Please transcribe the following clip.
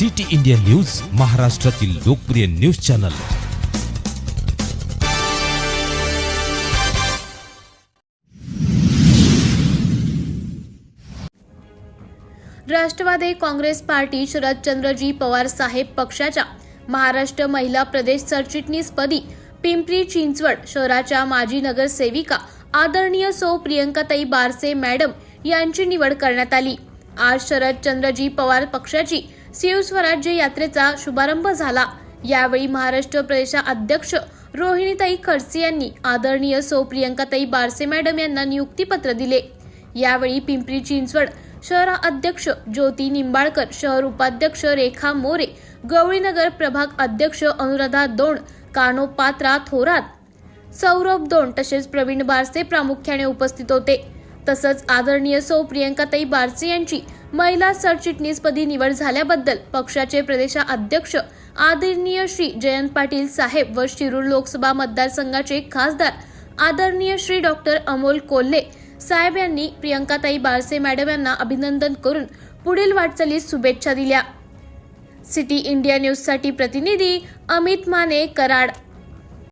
City India news महाराष्ट्रातील लोकप्रिय news channel. Rashtrawadi Congress party Sharadchandraji Pawar साहेब पक्षाच्या महाराष्ट्र महिला प्रदेश सरचिटणीसपदी पिंपरी चिंचवड शहराच्या माजी नगरसेविका आदरणीय सौ प्रियंकाताई बारसे मॅडम यांची निवड करण्यात आली. आज शरदचंद्रजी पवार पक्षाची शिवस्वराज्य यात्रेचा शुभारंभ झाला. यावेळी महाराष्ट्र प्रदेशा अध्यक्ष रोहिणीताई खडसे यांनी आदरणीय सौ प्रियंकाताई बारसे मॅडम यांना नियुक्तीपत्र दिले. यावेळी पिंपरी चिंचवड शहर अध्यक्ष ज्योती निंबाळकर शहर उपाध्यक्ष रेखा मोरे गवळीनगर प्रभाग अध्यक्ष अनुराधा दोंड कानो पात्रा थोरात सौरभ दोंड तसेच प्रवीण बारसे प्रामुख्याने उपस्थित होते. तसंच आदरणीय सौ प्रियंकाताई बारसे यांची महिला सरचिटणीसपदी निवड झाल्याबद्दल पक्षाचे प्रदेशाध्यक्ष आदरणीय श्री जयंत पाटील साहेब व शिरूर लोकसभा मतदारसंघाचे खासदार आदरणीय श्री डॉक्टर अमोल कोल्हे साहेब यांनी प्रियंकाताई बारसे मॅडम यांना अभिनंदन करून पुढील वाटचालीस शुभेच्छा दिल्या. सिटी इंडिया न्यूजसाठी प्रतिनिधी अमित माने कराड.